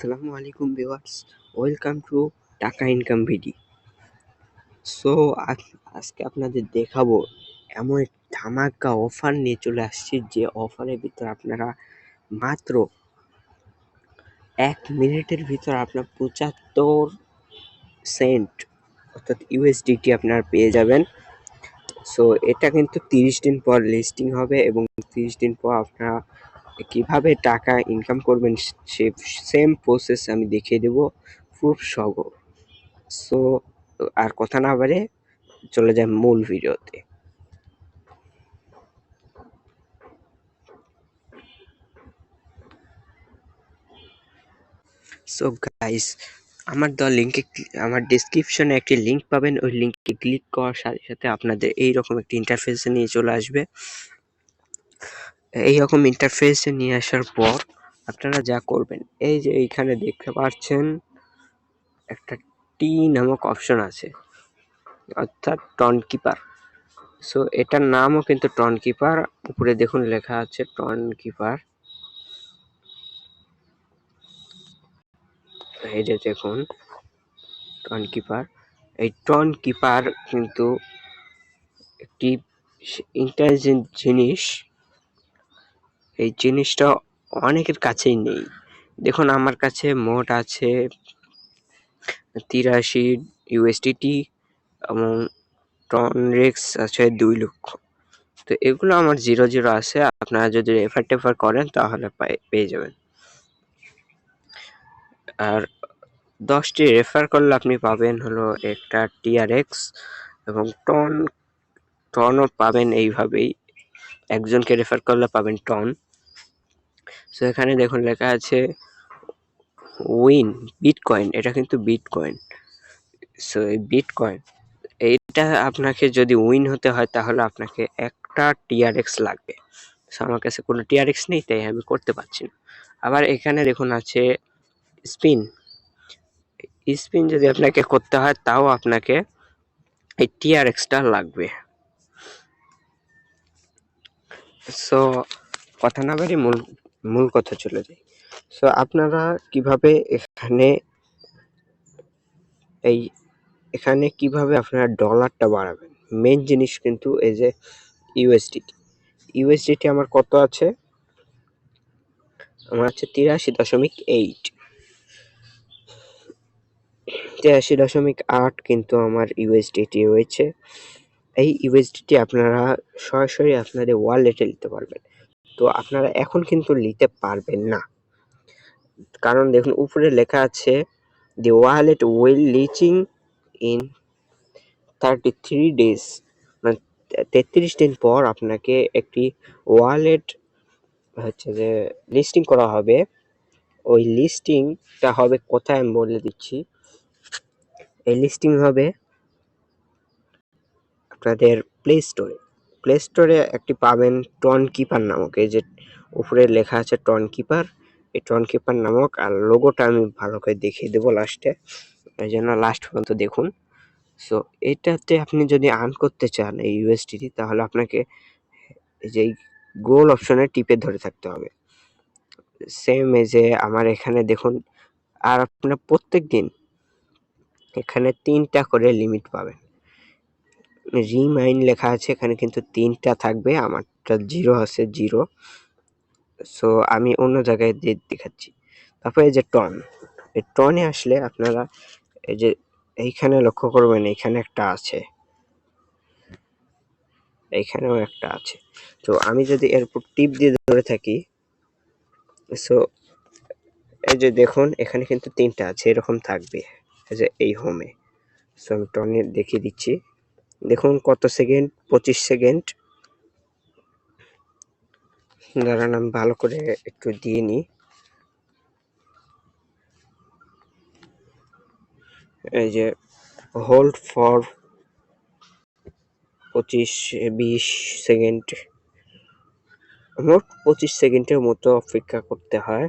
আসসালামু আলাইকুম viewers, welcome to টাকা ইনকাম ভিডি। সো আজকে আপনাদের দেখাবো এমন ধামাকা অফার নিয়ে চলে আসছি, যে অফারের ভিতর আপনারা মাত্র এক মিনিটের ভিতর আপনার পঁচাত্তর সেন্ট, অর্থাৎ ইউএসডিটি আপনারা পেয়ে যাবেন। সো, এটা কিন্তু তিরিশ দিন পর লিস্টিং হবে এবং তিরিশ দিন পর আপনারা কীভাবে টাকা ইনকাম করবেন সে সেম প্রসেস আমি দেখিয়ে দেব খুব সহ। সো আর কথা না বাড়ে চলে যায় মূল ভিডিওতে। সো গাইস আমার দেওয়া লিঙ্কে আমার ডিসক্রিপশনে একটি লিঙ্ক পাবেন। ওই লিঙ্কে ক্লিক করার সাথে সাথে আপনাদের এই রকম একটি ইন্টারফেসে নিয়ে চলে আসবে। এই রকম ইন্টারফেসে নিয়ে আসার পর আপনারা যা করবেন, এই যে এইখানে দেখতে পাচ্ছেন একটা টি নামক অপশন আছে, অর্থাৎ টন কিপার সো এটার নামও কিন্তু টন কিপার উপরে দেখুন লেখা আছে টন কিপার এই যে দেখুন টন কিপার এই টন কিপার কিন্তু একটি ইন্টেলিজেন্ট জিনিস এই জিনিসটা অনেকের কাছেই নেই। দেখুন, আমার কাছে মোট আছে তিরাশি ইউএসডিটি এবং টন রেক্স আছে দুই লক্ষ। তো এগুলো আমার জিরো জিরো আছে, আপনারা যদি রেফার টেফার করেন তাহলে পেয়ে যাবেন। আর দশটি রেফার করলে আপনি পাবেন হলো একটা টিআরএক্স এবং টন টনও পাবেন এইভাবেই। একজনকে রেফার করলে পাবেন টন সো এখানে দেখুন লেখা আছে উইন বিটকয়েন এটা কিন্তু বিটকয়েন সো এই বিটকয়েন এইটা আপনাকে যদি উইন হতে হয়, তাহলে আপনাকে একটা টিআরএক্স লাগবে। সো আমার কাছে কোনো টিআরএক্স নেই, তাই আমি করতে পারছি না। আবার এখানে দেখুন আছে স্পিন স্পিন যদি আপনাকে করতে হয়, তাও আপনাকে এই টিআরএক্সটা লাগবে। সো কথা না বাড়ি মূল মূল কথা চলে যাই। সো আপনারা কীভাবে এখানে এই, এখানে কীভাবে আপনারা ডলারটা বাড়াবেন? মেন জিনিস কিন্তু এই যে ইউএসডিটি ইউএসডিটি আমার কত আছে? আমার আছে তিরাশি দশমিক এইট তিরাশি দশমিক আট কিন্তু আমার ইউএসডিটি রয়েছে। এই ইউএসডিটি আপনারা সরাসরি আপনাদের ওয়ালেটে নিতে পারবেন। তো আপনারা এখন কিন্তু নিতে পারবেন না। কারণ দেখুন, উপরে লেখা আছে the wallet will leaching in thirty three days মানে তেত্রিশ দিন পর আপনাকে একটি ওয়ালেট হচ্ছে যে লিস্টিং করা হবে। ওই লিস্টিংটা হবে কোথায় আমি বলে দিচ্ছি। এই লিস্টিং হবে আপনাদের প্লে স্টোরে প্লে স্টোরে একটি পাবেন টন কিপার নামক। এই যে উপরে লেখা আছে টন কিপার এই টন কিপার নামক, আর লোগোটা আমি ভালো করে দেখিয়ে দেবো লাস্টে এই জন্য লাস্ট পর্যন্ত দেখুন। সো এটাতে আপনি যদি আর্ন করতে চান এই ইউএসডিটি তাহলে আপনাকে যে গোল অপশনে টিপে ধরে থাকতে হবে। সেম এই যে আমার এখানে দেখুন, আর আপনার প্রত্যেক দিন এখানে তিনটা করে লিমিট পাবেন। রিমাইন লেখা আছে, এখানে কিন্তু তিনটা থাকবে, আমারটা জিরো আছে, জিরো। সো আমি অন্য জায়গায় দিয়ে দেখাচ্ছি। তারপরে এই যে টন এই টনে আসলে আপনারা এই যে এইখানে লক্ষ্য করবেন, এইখানে একটা আছে। এইখানেও একটা আছে। তো আমি যদি এর উপর টিপ দিয়ে ধরে থাকি সো এই যে দেখুন, এখানে কিন্তু তিনটা আছে, এরকম থাকবে। এই যে এই হোমে সো আমি টনে দেখিয়ে দিচ্ছি। দেখুন কত সেকেন্ড, পঁচিশ সেকেন্ড। দাঁড়ান, আমি ভালো করে একটু দিয়ে নিই। এই যে হোল্ড ফর পঁচিশ, বিশ সেকেন্ড। মোট পঁচিশ সেকেন্ডের মতো অপেক্ষা করতে হয়।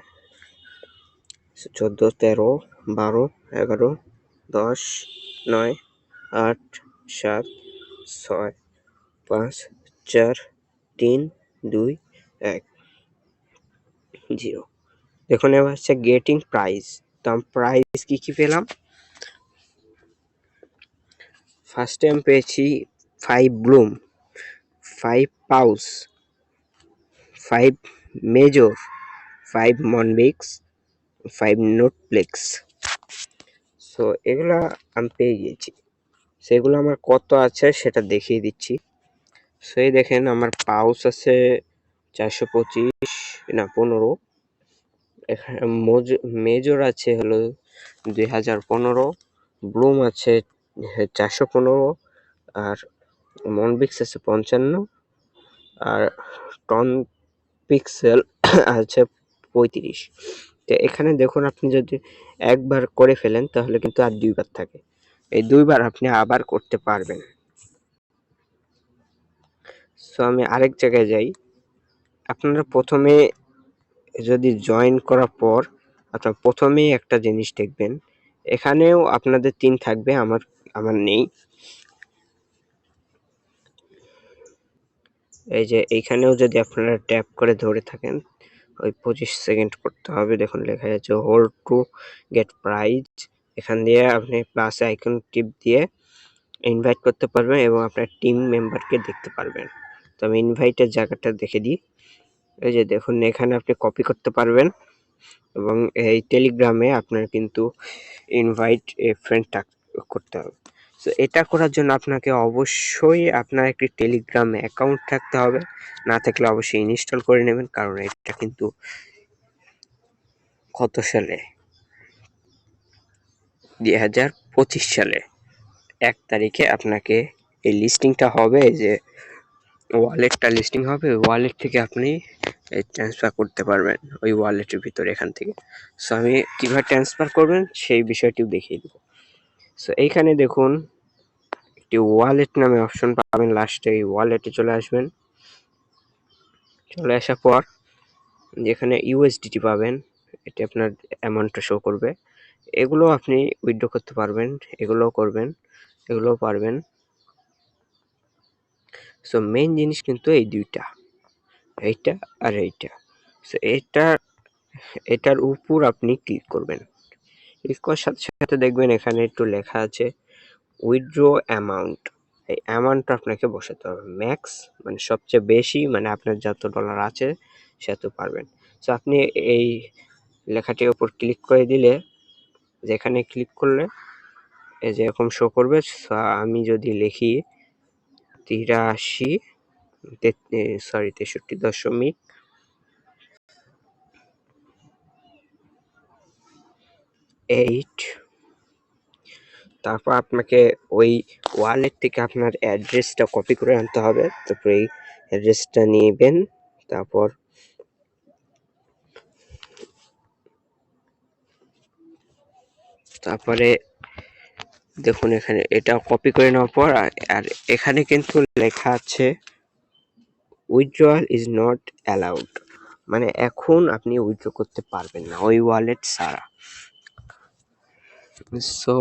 চোদ্দ, তেরো, বারো, এগারো, দশ, নয়, আট সাত, ছয়, পাঁচ, চার, তিন, দুই, এক, জিরো। দেখুন, এবার হচ্ছে গেটিং প্রাইস তো আমি প্রাইস কী কী পেলাম? ফার্স্ট টাইম পেয়েছি five Bloom five Paws five Major five মনবিক্স five নোটপ্লেক্স so এগুলা আমি পেয়ে গিয়েছি। সেগুলো আমার কত আছে সেটা দেখিয়ে দিচ্ছি। সেই দেখেন আমার পাউস আছে চারশো পঁচিশ, না, পনেরো। এখানে মেজর আছে হলো দুই হাজার পনেরো, ব্লুম আছে চারশো পনেরো, আর মনবিক্স আছে পঞ্চান্ন, আর টন পিক্সেল আছে পঁয়ত্রিশ। তো এখানে দেখুন আপনি যদি একবার করে ফেলেন তাহলে কিন্তু আর দুইবার থাকে। এই দুইবার আপনি আবার করতে পারবেন। সো আমি আরেক জায়গায় যাই। আপনারা প্রথমে যদি জয়েন করার পর আপনার প্রথমেই একটা জিনিস দেখবেন, এখানেও আপনাদের তিন থাকবে, আমার আমার নেই। এই যে এইখানেও যদি আপনারা ট্যাপ করে ধরে থাকেন, ওই পঁচিশ সেকেন্ড করতে হবে। দেখুন, লেখা যাচ্ছে হোল্ড টু গেট প্রাইজ এখান দিয়ে আপনি প্লাস আইকন টিপ দিয়ে ইনভাইট করতে পারবেন এবং আপনার টিম মেম্বারকে দেখতে পারবেন। তো আমি ইনভাইটের জায়গাটা দেখে দিই। এই যে দেখুন, এখানে আপনি কপি করতে পারবেন এবং এই টেলিগ্রামে আপনার কিন্তু ইনভাইট এ ফ্রেন্ড করতে হবে। তো এটা করার জন্য আপনাকে অবশ্যই আপনার একটি টেলিগ্রাম অ্যাকাউন্ট থাকতে হবে। না থাকলে অবশ্যই ইনস্টল করে নেবেন, কারণ এটা কিন্তু কত সালে? দুই হাজার পঁচিশ সালে। এক তারিখে আপনাকে এই লিস্টিংটা হবে যে ওয়ালেটটা লিস্টিং হবে ওয়ালেট থেকে আপনি ট্রান্সফার করতে পারবেন ওই ওয়ালেটের ভিতরে এখান থেকে। সো আমি কীভাবে ট্রান্সফার করবেন সেই বিষয়টিও দেখিয়ে দেবো। সো এইখানে দেখুন, একটি ওয়ালেট নামে অপশন পাবেন। লাস্টে এই ওয়ালেটে চলে আসবেন। চলে আসার পর যেখানে ইউএসডিটি পাবেন, এটি আপনার অ্যামাউন্টটা শো করবে। এগুলো আপনি উইথড্র করতে পারবেন এগুলো করবেন, এগুলোও পারবেন। সো মেইন জিনিস কিন্তু এই দুইটা, এইটা আর এইটা। সো এটা, এটার উপর আপনি ক্লিক করবেন। ক্লিক করার সাথে সাথে দেখবেন এখানে একটু লেখা আছে উইথড্র অ্যামাউন্ট এই অ্যামাউন্টটা আপনাকে বসাতে হবে। ম্যাক্স মানে সবচেয়ে বেশি মানে আপনার যত ডলার আছে সেত পারবেন। সো আপনি এই লেখাটির উপর ক্লিক করে দিলে যেখানে ক্লিক করলে এই যে এরকম শো করবে আমি যদি লিখি তিরাশি সরি তেষট্টি দশমিক এইট তারপর আপনাকে ওই ওয়ালেট থেকে আপনার অ্যাড্রেসটা কপি করে আনতে হবে। তারপর এই অ্যাড্রেসটা নেবেন, তারপর তারপরে দেখুন এখানে, এটা কপি করে নেওয়ার পর, আর এখানে কিন্তু লেখা আছে উইথড্রয়াল ইজ নট অ্যালাউড মানে এখন আপনি উইথড্র করতে পারবেন না, ওই ওয়ালেট ছাড়া। সো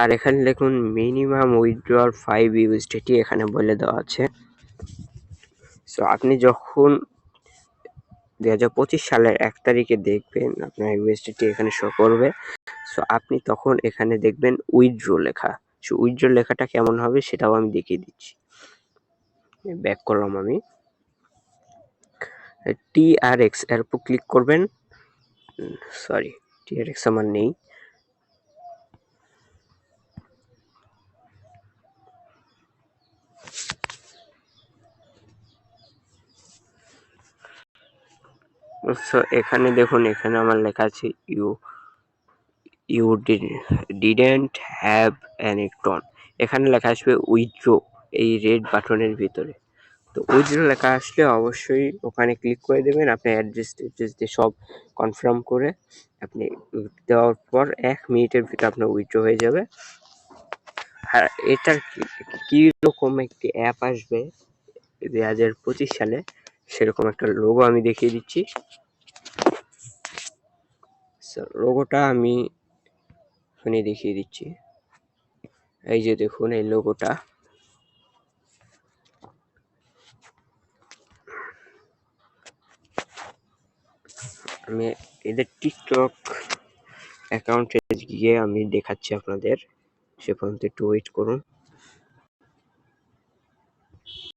আর এখানে দেখুন মিনিমাম উইথড্রয়াল ফাইভ ইউএসডিটি এখানে বলে দেওয়া আছে। সো আপনি যখন দু হাজার পঁচিশ সালের এক তারিখে দেখবেন আপনার ইউএসডিটি এখানে শো করবে। সো আপনি তখন এখানে দেখবেন উইথড্র লেখা। সো উইথড্র লেখাটা কেমন হবে সেটাও আমি দেখিয়ে দিচ্ছি। ব্যাক করলাম আমি। টিআরএক্স আর এক্সের উপর ক্লিক করবেন। সরি টিআরএক্স আর এক্স আমার নেই। সো এখানে দেখুন, এখানে আমার লেখা আছে you you didn't have an electron এখানে লেখা আসবে উইথড্রো এই রেড বাটনের ভিতরে। তো উইথড্রো লেখা আসলে অবশ্যই ওখানে ক্লিক করে দেবেন, আপনি অ্যাড্রেস ট্যাড্রেস দিয়ে সব কনফার্ম করে আপনি দেওয়ার পর এক মিনিটের ভিতরে আপনার উইথড্রো হয়ে যাবে। আর এটার কীরকম একটি অ্যাপ আসবে, দুই হাজার পঁচিশ সালে? সেরকম একটা লোগো আমি দেখিয়ে দিচ্ছি। লোগোটা আমি এখানে দেখিয়ে দিচ্ছি। এই যে দেখুন, এই লোগোটা আমি এদের টিকটক অ্যাকাউন্টে গিয়ে আমি দেখাচ্ছি আপনাদের। সে পর্যন্ত একটু ওয়েট করুন।